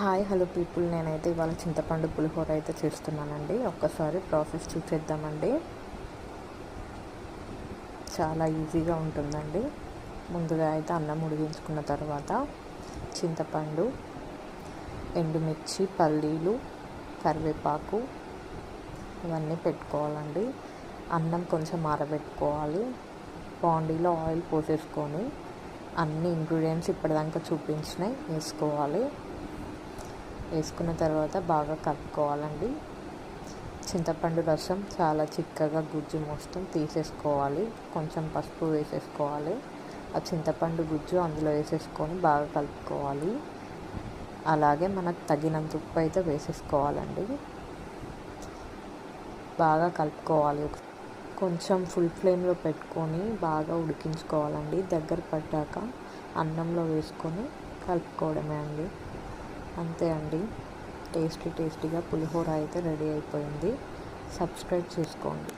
Hi hello people. నేనైతే ఇవాళ చింతపండు పులిహోర అయితే చేస్తున్నానండి. ఒక్కసారి ప్రాసెస్ చూసేద్దామండి. చాలా ఈజీగా ఉంటుందండి. ముందుగా అయితే అన్నం ఉడిగించుకున్న తర్వాత చింతపండు ఎండుమిర్చి పల్లీలు కరివేపాకు ఇవన్నీ పెట్టుకోవాలండి. అన్నం కొంచెం ఆరబెట్టుకోవాలి. బాండీలో ఆయిల్ పోసేసుకొని అన్ని ఇంగ్రీడియంట్స్ ఇప్పటిదాకా చూపించినాయి వేసుకోవాలి. వేసుకున్న తర్వాత బాగా కలుపుకోవాలండి. చింతపండు రసం చాలా చిక్కగా గుజ్జు మొత్తం తీసేసుకోవాలి. కొంచెం పసుపు వేసేసుకోవాలి. ఆ చింతపండు గుజ్జు అందులో వేసేసుకొని బాగా కలుపుకోవాలి. అలాగే మనకు తగినంత ఉప్పు అయితే వేసేసుకోవాలండి. బాగా కలుపుకోవాలి. కొంచెం ఫుల్ ఫ్లేమ్లో పెట్టుకొని బాగా ఉడికించుకోవాలండి. దగ్గర పడ్డాక అన్నంలో వేసుకొని కలుపుకోవడమే అండి. అంతే అండి. టేస్టీ టేస్టీగా పులిహోర అయితే రెడీ అయిపోయింది. సబ్స్క్రైబ్ చేసుకోండి.